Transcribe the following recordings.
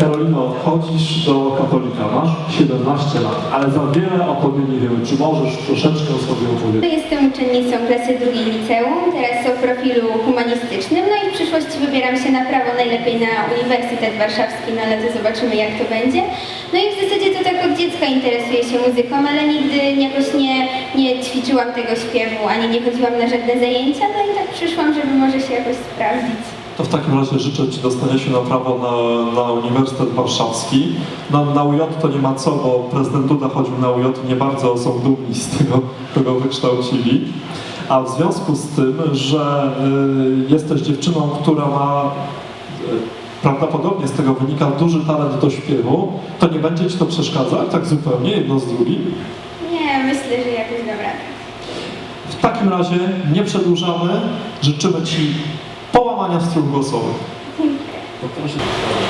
Karolino, chodzisz do katolika, masz 17 lat, ale za wiele o tobie nie wiemy. Czy możesz troszeczkę o sobie opowiedzieć? Jestem uczennicą klasy drugiej liceum, teraz o profilu humanistycznym, no i w przyszłości wybieram się na prawo, najlepiej na Uniwersytet Warszawski, no ale to zobaczymy jak to będzie. No i w zasadzie to tak od dziecka interesuję się muzyką, ale nigdy jakoś nie, nie ćwiczyłam tego śpiewu, ani nie chodziłam na żadne zajęcia, no i tak przyszłam, żeby może się jakoś sprawdzić. To w takim razie życzę Ci dostania się na prawo na, na Uniwersytet Warszawski. Na, na UJ to nie ma co, bo prezydent Duda chodził na UJ i nie bardzo są dumni z tego, kogo wykształcili. A w związku z tym, że y, jesteś dziewczyną, która ma y, prawdopodobnie z tego wynika duży talent do śpiewu, to nie będzie Ci to przeszkadzać tak zupełnie jedno z drugim? Nie, myślę, że jakoś radę. W takim razie nie przedłużamy. Życzymy Ci połamania strun głosowych. Dziękuję.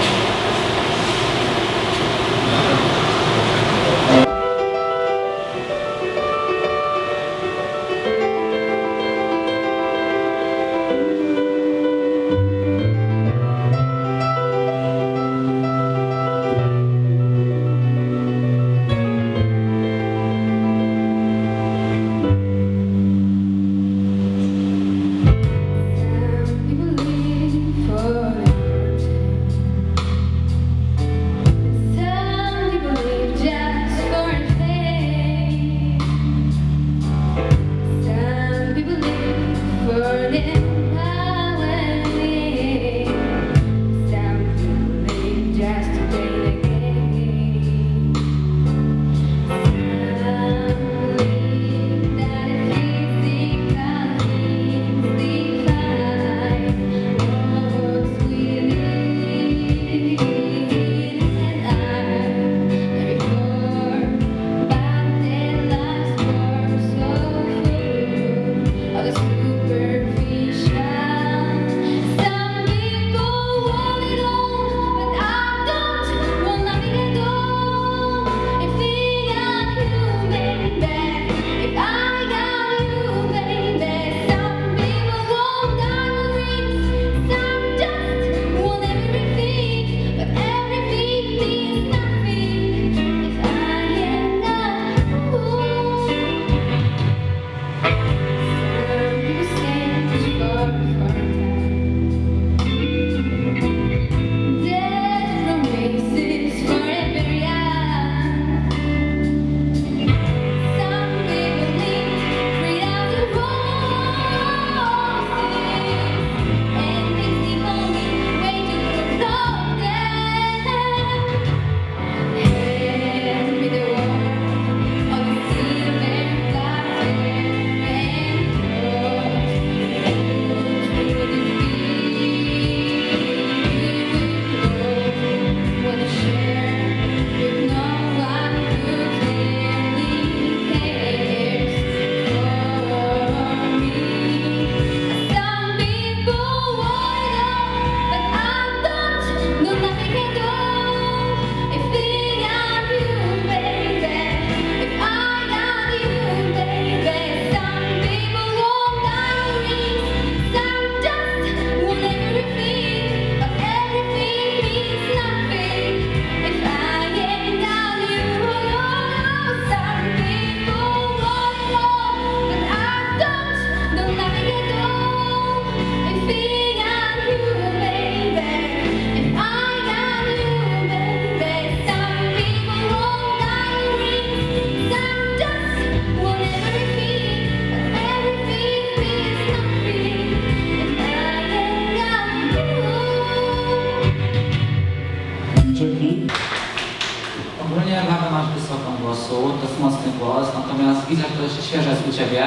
Widzę, że to jeszcze świeże jest u Ciebie.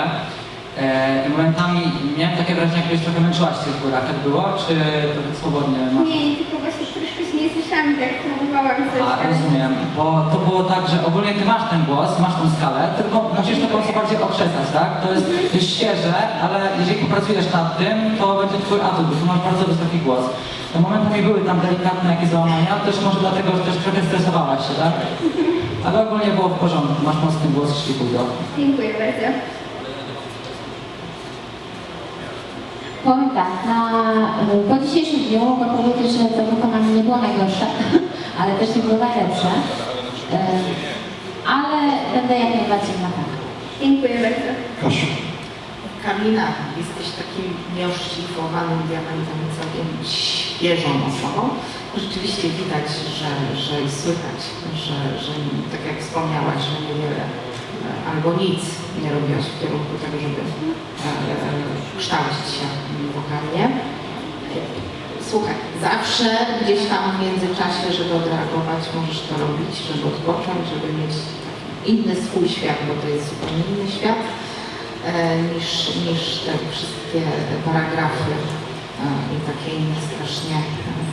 E, momentami miałem takie wrażenie, jakbyś trochę męczyłaś się w górach. Tak było? Czy trochę swobodnie masz? Nie, tylko właśnie troszkę się nie słyszałam, tak próbowałam coś A, rozumiem, bo to było tak, że ogólnie Ty masz ten głos, masz tą skalę, tylko musisz to po prostu bardziej okrzesać, tak? To jest, świeże, ale jeżeli popracujesz nad tym, to będzie Twój atut, bo Ty masz bardzo wysoki głos. To momentami były tam delikatne jakieś załamania, też może dlatego, że też trochę stresowałaś się, tak? Ale ogólnie było w porządku, masz mocny głos, szlifuj go. Dziękuję bardzo. Powiem tak, na, po dzisiejszym dniu mogę powiedzieć, że to wykonanie nie było najgorsze, ale też nie było najlepsze. Y, Ale będę jak najbardziej na tak. Dziękuję bardzo. Kasiu. Karolina, jesteś takim nieoszlifowanym diamentem, całkiem świeżą osobą. Rzeczywiście widać, że, że i słychać, że, że tak jak wspomniałaś, że niewiele e, albo nic nie robiłaś w kierunku tego, żeby e, kształcić się wokalnie. Słuchaj, zawsze gdzieś tam w międzyczasie, żeby odreagować, możesz to robić, żeby odpocząć, żeby mieć inny swój świat, bo to jest zupełnie inny świat e, niż, niż te wszystkie paragrafy i takie inne strasznie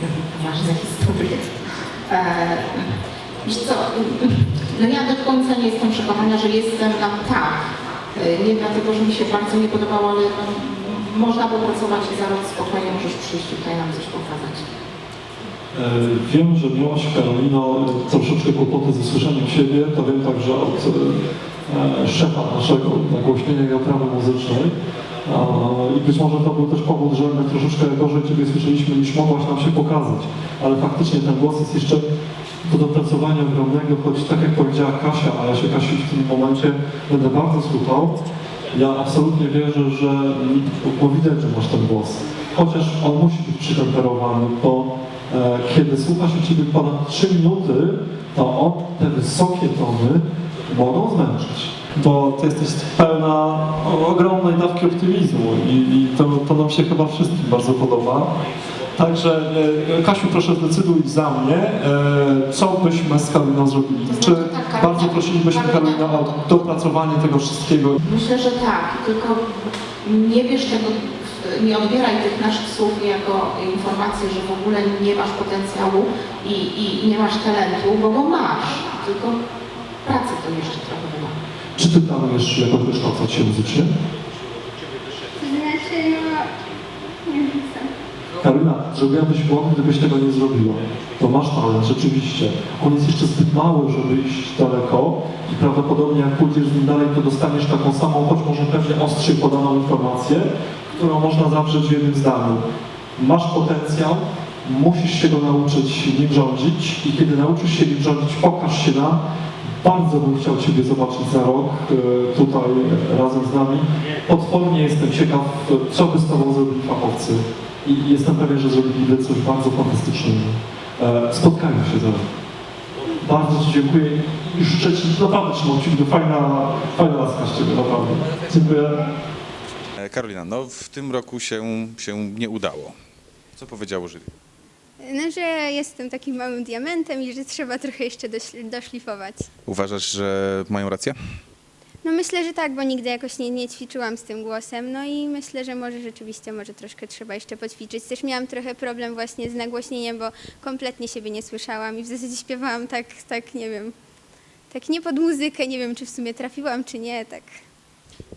e, poważne historie. Wiesz co, no ja do końca nie jestem przekonana, że jestem na tak. E, Nie dlatego, że mi się bardzo nie podobało, ale no, można popracować i za rok spokojnie możesz przyjść tutaj nam coś pokazać. E, Wiem, że miałaś Karolino troszeczkę kłopoty ze słyszeniem siebie, to wiem także od e, szefa naszego nagłośnienia i oprawy muzycznej. I być może to był też powód, że my troszeczkę gorzej Ciebie słyszeliśmy niż mogłaś nam się pokazać. Ale faktycznie ten głos jest jeszcze do dopracowania ogromnego, choć tak jak powiedziała Kasia, a ja się Kasi w tym momencie będę bardzo słuchał. Ja absolutnie wierzę, że bo że masz ten głos. Chociaż on musi być przytemperowany, bo e, kiedy słucha się Ciebie ponad 3 minuty, to on, te wysokie tony mogą zmęczyć. Bo Ty jesteś pełna ogromnej dawki optymizmu i, i to, to nam się chyba wszystkim bardzo podoba. Także e, Kasiu, proszę zdecyduj za mnie, e, co byśmy z Karoliną zrobili. Czy Tak, bardzo prosilibyśmy Karolina. O dopracowanie tego wszystkiego Myślę, że tak, tylko nie bierz tego, nie odbieraj tych naszych słów jako informacji, że w ogóle nie masz potencjału i, i nie masz talentu, bo go masz, tylko pracy to jeszcze trochę. Czy ty planujesz jakoś wykształcać się muzycznie? Znaczy, no, nie wiem co. Karolina, zrobiłabyś błąd, gdybyś tego nie zrobiła. To masz talent, rzeczywiście. On jest jeszcze zbyt mały, żeby iść daleko i prawdopodobnie jak pójdziesz z nim dalej, to dostaniesz taką samą, choć może pewnie ostrzej podaną informację, którą można zawrzeć w jednym zdaniu. Masz potencjał, musisz się go nauczyć nim rządzić i kiedy nauczysz się nim rządzić, pokaż się nam. Bardzo bym chciał Ciebie zobaczyć za rok e, tutaj e, razem z nami. Potwornie jestem ciekaw, co by z Tobą zrobili fachowcy. I jestem pewien, że zrobiliby coś bardzo fantastycznego. E, Spotkajmy się za rok. Bardzo Ci dziękuję i życzę Ci, naprawdę Ci fajna, fajna laska z Ciebie, naprawdę. Dziękuję. Karolina, no w tym roku się, się nie udało. Co powiedziało jury? No, że jestem takim małym diamentem i że trzeba trochę jeszcze dośl- doszlifować. Uważasz, że mają rację? No myślę, że tak, bo nigdy jakoś nie, nie ćwiczyłam z tym głosem, no i myślę, że może rzeczywiście, może troszkę trzeba jeszcze poćwiczyć. Też miałam trochę problem właśnie z nagłośnieniem, bo kompletnie siebie nie słyszałam i w zasadzie śpiewałam tak, tak, nie wiem, tak nie pod muzykę, nie wiem, czy w sumie trafiłam, czy nie, tak.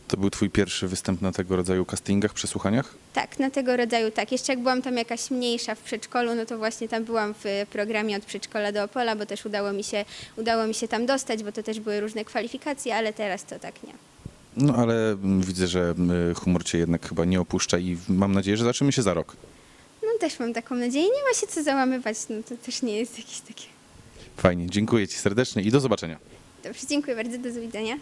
To był twój pierwszy występ na tego rodzaju castingach, przesłuchaniach? Tak, na tego rodzaju tak. Jeszcze jak byłam tam jakaś mniejsza w przedszkolu, no to właśnie tam byłam w programie od przedszkola do Opola, bo też udało mi się, udało mi się tam dostać, bo to też były różne kwalifikacje, ale teraz to tak nie. No ale mm, widzę, że mm, humor cię jednak chyba nie opuszcza i mam nadzieję, że zaczniemy się za rok. No też mam taką nadzieję. Nie ma się co załamywać, no to też nie jest jakieś takie... Fajnie, dziękuję ci serdecznie i do zobaczenia. Dobrze, dziękuję bardzo, do widzenia.